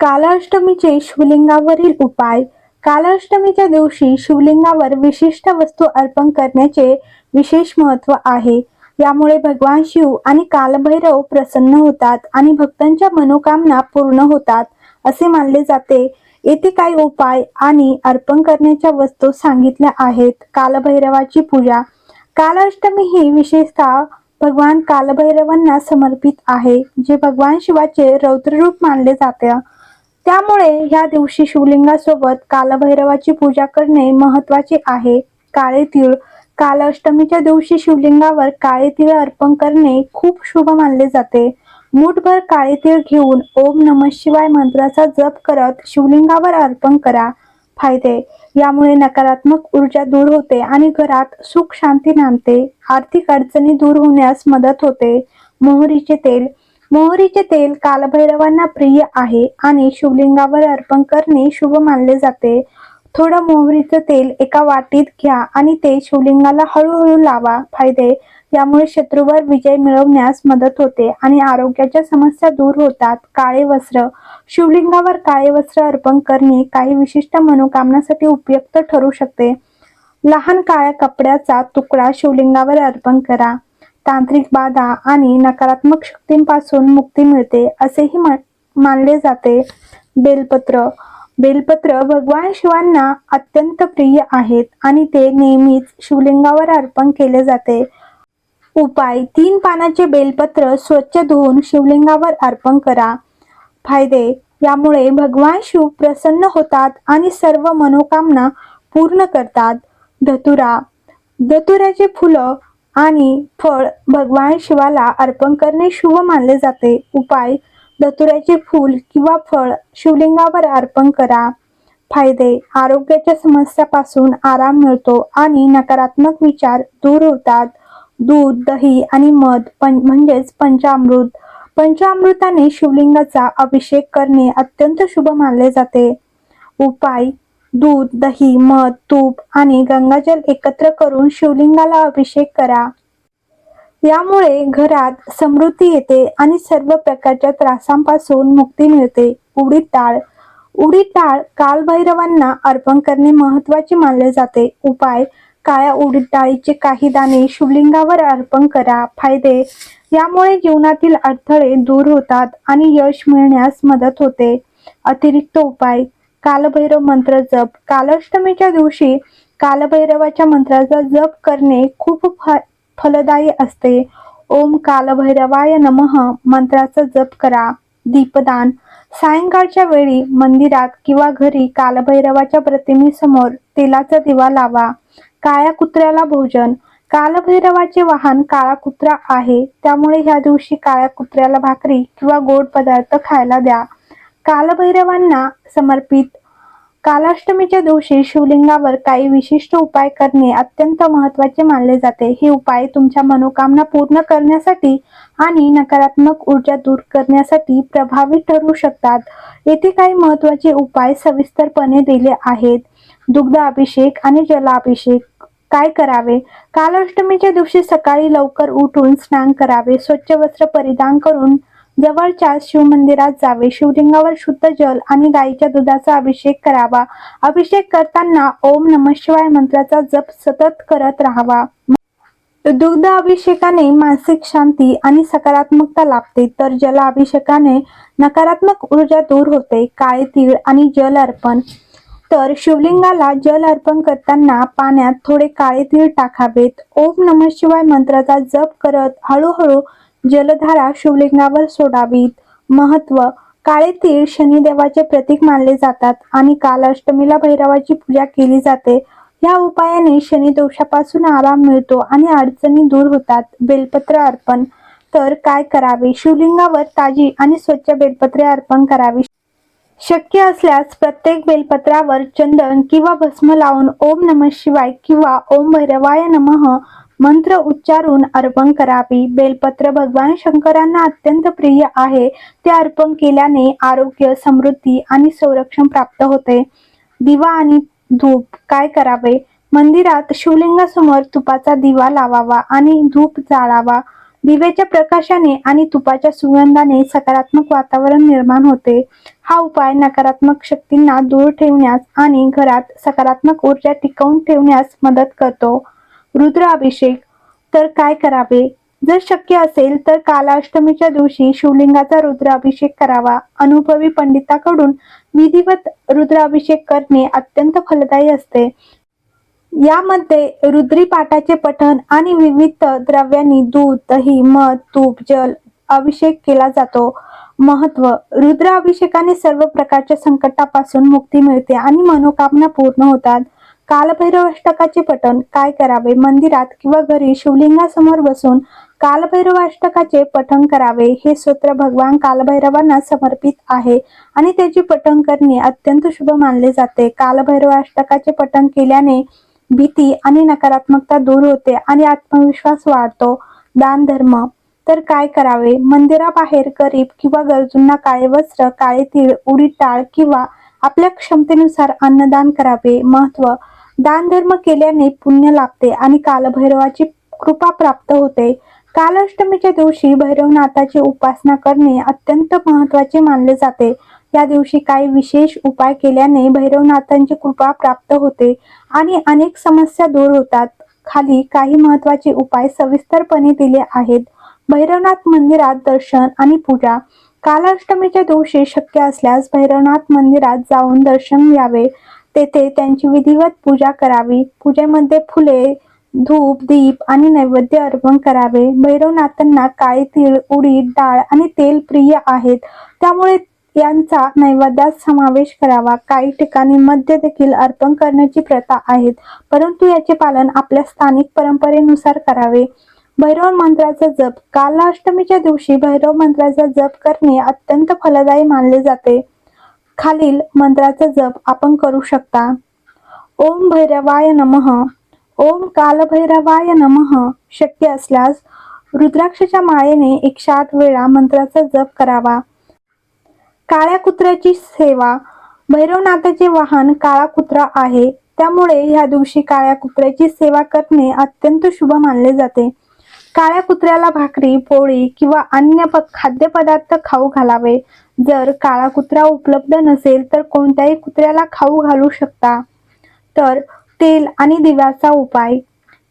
कालाष्टमीचे शिवलिंगावरील उपाय. कालाष्टमीच्या दिवशी शिवलिंगावर विशिष्ट वस्तू अर्पण करण्याचे विशेष महत्त्व आहे. यामुळे भगवान शिव आणि कालभैरव प्रसन्न होतात आणि भक्तांच्या मनोकामना पूर्ण होतात असे मानले जाते. येथे काही उपाय आणि अर्पण करण्याच्या वस्तू सांगितल्या आहेत. कालभैरवाची पूजा. कालाष्टमी ही विशेषतः भगवान कालभैरवांना समर्पित आहे जे भगवान शिवाचे रौद्ररूप मानले जाते. त्यामुळे ह्या दिवशी शिवलिंगासोबत कालभैरवाची पूजा करणे महत्त्वाचे आहे. काळे तीळ कालअष्टमीच्या दिवशी शिवलिंगावर काळे तीळ अर्पण करणे खूप शुभ मानले जाते. मूठभर काळे तीळ घेऊन ओम नम शिवाय मंत्राचा जप करत शिवलिंगावर अर्पण करा. फायदे. यामुळे नकारात्मक ऊर्जा दूर होते आणि घरात सुख शांती नांदते. आर्थिक अडचणी दूर होण्यास मदत होते. मोहरीचे तेल. मोहरीचे तेल कालभैरवांना प्रिय आहे आणि शिवलिंगावर अर्पण करणे शुभ मानले जाते. थोडं मोहरीचं तेल एका वाटीत घ्या आणि ते शिवलिंगाला हळूहळू लावा. फायदे? यामुळे शत्रूवर विजय मिळवण्यास मदत होते आणि आरोग्याच्या समस्या दूर होतात. काळे वस्त्र? शिवलिंगावर काळे वस्त्र अर्पण करणे काही विशिष्ट मनोकामनासाठी उपयुक्त ठरू शकते. लहान काळ्या कपड्याचा तुकडा शिवलिंगावर अर्पण करा. तांत्रिक बाधा आणि नकारात्मक शक्तींपासून मुक्ती मिळते असेही मानले जाते. बेलपत्र. बेलपत्र भगवान शिवांना अत्यंत प्रिय आहेत आणि ते नेहमीच शिवलिंगावर अर्पण केले जाते. उपाय. तीन पानाचे बेलपत्र स्वच्छ धुवून शिवलिंगावर अर्पण करा. फायदे. यामुळे भगवान शिव प्रसन्न होतात आणि सर्व मनोकामना पूर्ण करतात. धतुरा. धतुऱ्याचे फुलं आणि फळ भगवान शिवाला अर्पण करणे शुभ मानले जाते. उपाय धतुऱ्याचे फूल किंवा फळ शिवलिंगावर अर्पण करा. फायदे आरोग्याच्या समस्यापासून आराम मिळतो आणि नकारात्मक विचार दूर होतात. दूध दही आणि मध पं म्हणजेच पंचामृत. पंचामृताने शिवलिंगाचा अभिषेक करणे अत्यंत शुभ मानले जाते. उपाय दूध दही मध तूप आणि गंगाजल एकत्र करून शिवलिंगाला अभिषेक करा. यामुळे घरात समृद्धी येते आणि सर्व प्रकारच्या त्रासांपासून मुक्ती मिळते. उडीद डाळ. उडीद डाळ कालभैरवांना अर्पण करणे महत्त्वाचे मानले जाते. उपाय. काळ्या उडीद डाळीचे काही दाणे शिवलिंगावर अर्पण करा. फायदे. यामुळे जीवनातील अडथळे दूर होतात आणि यश मिळण्यास मदत होते. अतिरिक्त उपाय. कालभैरव मंत्र जप. कालाष्टमीच्या दिवशी कालभैरवाच्या मंत्राचा जप करणे खूप फ फलदायी असते. ओम कालभैरवाय नमः. मंत्राचा जप करा. दीपदान. सायंकाळच्या वेळी मंदिरात किंवा घरी कालभैरवाच्या प्रतिमेसमोर तेलाचा दिवा लावा. काळ्या कुत्र्याला भोजन. कालभैरवाचे वाहन काळा कुत्रा आहे. त्यामुळे ह्या दिवशी काळ्या कुत्र्याला भाकरी किंवा गोड पदार्थ खायला द्या. कालभैरवांना समर्पित. कालाष्टमीच्या दिवशी शिवलिंगावर काही विशिष्ट उपाय करणे अत्यंत महत्त्वाचे मानले जाते. हे उपाय तुमच्या मनोकामना पूर्ण करण्यासाठी आणि नकारात्मक ऊर्जा दूर करण्यासाठी प्रभावी ठरू शकतात. येथे काही महत्त्वाचे उपाय सविस्तरपणे दिले आहेत. दुग्ध अभिषेक आणि जलाभिषेक. काय करावे? कालाष्टमीच्या दिवशी सकाळी लवकर उठून स्नान करावे. स्वच्छ वस्त्र परिधान करून जवळच्या शिवमंदिरात जावे. शिवलिंगावर शुद्ध जल आणि गाईच्या दुधाचा अभिषेक करावा. अभिषेक करताना ओम नम शिवाय मंत्राचा जप सतत करत राहावा. दुग्ध अभिषेकाने मानसिक शांती आणि सकारात्मकता लाभते. तर जल अभिषेकाने नकारात्मक ऊर्जा दूर होते. काळे तीळ आणि जल अर्पण. तर शिवलिंगाला जल अर्पण करताना पाण्यात थोडे काळे तीळ टाकावेत. ओम नम शिवाय मंत्राचा जप करत हळूहळू जलधारा शिवलिंगावर सोडावीत. महत्त्व काळे तीळ शनिदेवाचे प्रतीक मानले जातात आणि काल अष्टमीला भैरवाची पूजा केली जाते. या उपायाने शनी दोषापासून आराम मिळतो आणि अडचणी दूर होतात. बेलपत्र अर्पण. तर काय करावे? शिवलिंगावर ताजी आणि स्वच्छ बेलपत्रे अर्पण करावी. शक्य असल्यास प्रत्येक बेलपत्रावर चंदन किंवा भस्म लावून ओम नम शिवाय किंवा ओम भैरवाय नमः मंत्र उच्चारून अर्पण करावी. बेलपत्र भगवान शंकरांना अत्यंत प्रिय आहे. ते अर्पण केल्याने आरोग्य समृद्धी आणि संरक्षण प्राप्त होते. दिवा आणि धूप काय करावे? मंदिरात शिवलिंगासमोर तुपाचा दिवा लावावा आणि धूप जाळावा. दिव्याच्या प्रकाशाने आणि तुपाच्या सुगंधाने सकारात्मक वातावरण निर्माण होते. हा उपाय नकारात्मक शक्तींना दूर ठेवण्यास आणि घरात सकारात्मक ऊर्जा टिकवून ठेवण्यास मदत करतो. रुद्र अभिषेक तर काय करावे? जर शक्य असेल तर कालाष्टमीच्या दिवशी शिवलिंगाचा रुद्राभिषेक करावा. अनुभवी पंडिताकडून विधिवत रुद्राभिषेक करणे अत्यंत फलदायी असते. यामध्ये रुद्री पाठाचे पठण आणि विविध द्रव्यांनी दूध दही मध तूप जल अभिषेक केला जातो. महत्त्व रुद्राभिषेकाने सर्व प्रकारच्या संकटापासून मुक्ती मिळते आणि मनोकामना पूर्ण होतात. कालभैरव अष्टकाचे पठण काय करावे? मंदिरात किंवा घरी शिवलिंगासमोर बसून कालभैरव अष्टकाचे पठण करावे हे सूत्र भगवान कालभैरवांना समर्पित आहे आणि त्याचे पठण करणे अत्यंत शुभ मानले जाते. कालभैरव अष्टकाचे पठण केल्याने भीती आणि नकारात्मकता दूर होते आणि आत्मविश्वास वाढतो. दान धर्म तर काय करावे? मंदिराबाहेर गरीब किंवा गरजूंना काळे वस्त्र काळे तीळ उडी टाळ किंवा आपल्या क्षमतेनुसार अन्नदान करावे. महत्त्व दान धर्म केल्याने पुण्य लाभते आणि कालभैरवाची कृपा प्राप्त होते. कालाष्टमीच्या दिवशी भैरवनाथाची उपासना करणे अत्यंत महत्त्वाचे मानले जाते. या दिवशी काही विशेष उपाय केल्याने भैरवनाथांची कृपा प्राप्त होते आणि अनेक समस्या दूर होतात. खाली काही महत्त्वाचे उपाय सविस्तरपणे दिले आहेत. भैरवनाथ मंदिरात दर्शन आणि पूजा. कालाष्टमीच्या दिवशी शक्य असल्यास भैरवनाथ मंदिरात जाऊन दर्शन घ्यावे. तेथे त्यांची विधिवत पूजा करावी. पूजेमध्ये फुले धूप दीप आणि नैवेद्य अर्पण करावे. भैरवनाथांना काळे तीळ उडीद डाळ आणि तेल प्रिय आहेत. त्यामुळे यांचा नैवेद्यात समावेश करावा. काही ठिकाणी मद्य देखील अर्पण करण्याची प्रथा आहेत. परंतु याचे पालन आपल्या स्थानिक परंपरेनुसार करावे. भैरव मंत्राचा जप. कालाष्टमीच्या दिवशी भैरव मंत्राचा जप करणे अत्यंत फलदायी मानले जाते. खालील मंत्राचा जप आपण करू शकता. ओम भैरवाय नमः. ओम कालभैरवाय नमः. शक्य असल्यास रुद्राक्षच्या माळेने एकशे आठ वेळा मंत्राचा जप करावा. काळ्या कुत्र्याची सेवा. भैरवनाथाचे वाहन काळा कुत्रा आहे. त्यामुळे ह्या दिवशी काळ्या कुत्र्याची सेवा करणे अत्यंत शुभ मानले जाते. काळ्या कुत्र्याला भाकरी पोळी किंवा अन्य प खाद्यपदार्थ खाऊ घालावे. जर काळा कुत्रा उपलब्ध नसेल तर कोणत्याही कुत्र्याला खाऊ घालू शकता. तर तेल आणि दिव्याचा उपाय.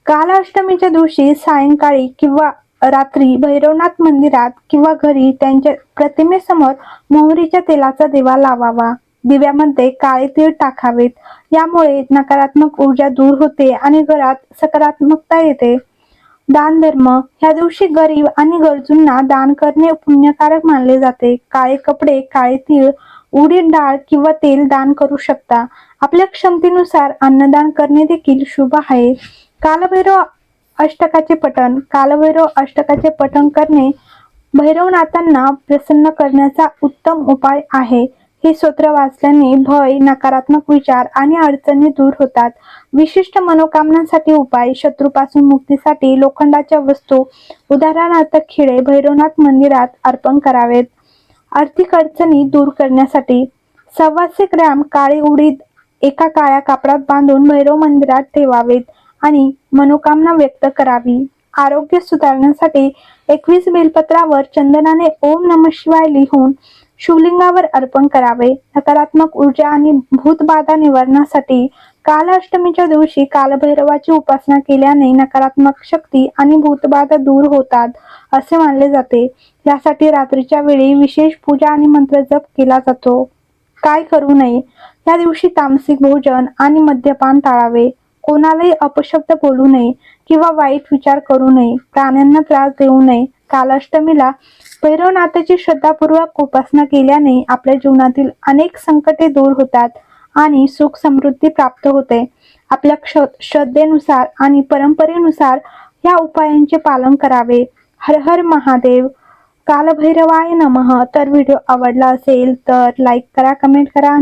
कालाष्टमीच्या दिवशी सायंकाळी किंवा रात्री भैरवनाथ मंदिरात किंवा घरी त्यांच्या प्रतिमेसमोर मोहरीच्या तेलाचा दिवा लावावा. दिव्यामध्ये काळे तीळ टाकावेत. यामुळे नकारात्मक ऊर्जा दूर होते आणि घरात सकारात्मकता येते. दान धर्म ह्या दिवशी गरीब आणि गरजूंना दान करणे पुण्यकारक मानले जाते. काळे कपडे काळे तीळ उडीद डाळ किंवा तेल दान करू शकता. आपल्या क्षमतेनुसार अन्नदान करणे देखील शुभ आहे. कालभैरव अष्टकाचे पठण. कालभैरव अष्टकाचे पठण करणे भैरवनाथांना प्रसन्न करण्याचा उत्तम उपाय आहे. हे सूत्र वाचल्याने भय नकारात्मक विचार आणि अडचणी दूर होतात. विशिष्ट मनोकामनांसाठी उपाय शत्रूपासून मुक्तीसाठी लोखंडाच्या वस्तू उदाहरणार्थ खिळे भैरवनाथ मंदिरात अर्पण करावेत. आर्थिक अडचणी दूर करण्यासाठी सव्वाशे ग्रॅम काळे उडीद एका काळ्या कापडात बांधून भैरव मंदिरात ठेवावेत आणि मनोकामना व्यक्त करावी. आरोग्य सुधारण्यासाठी एकवीस बेलपत्रावर चंदनाने ओम नम शिवाय लिहून शिवलिंगावर अर्पण करावे. नकारात्मक ऊर्जा आणि भूतबाधा निवारणासाठी कालअष्टमीच्या दिवशी कालभैरवाची उपासना केल्याने नकारात्मक शक्ती आणि भूतबाधा दूर होतात असे मानले जाते. यासाठी रात्रीच्या वेळी विशेष पूजा आणि मंत्र जप केला जातो. काय करू नये? या दिवशी तामसिक भोजन आणि मद्यपान टाळावे. कोणालाही अपशब्द बोलू नये. किंवा वाईट विचार करू नये प्राण्यांना त्रास देऊ नये. कालाष्टमीला भैरवनाथाची श्रद्धापूर्वक उपासना केल्याने आपल्या जीवनातील अनेक संकटे दूर होतात आणि सुख समृद्धी प्राप्त होते. आपल्या क्ष श्रद्धेनुसार आणि परंपरेनुसार या उपायांचे पालन करावे. हर हर महादेव. कालभैरवाय नमः. तर व्हिडिओ आवडला असेल तर लाईक करा कमेंट करा आणि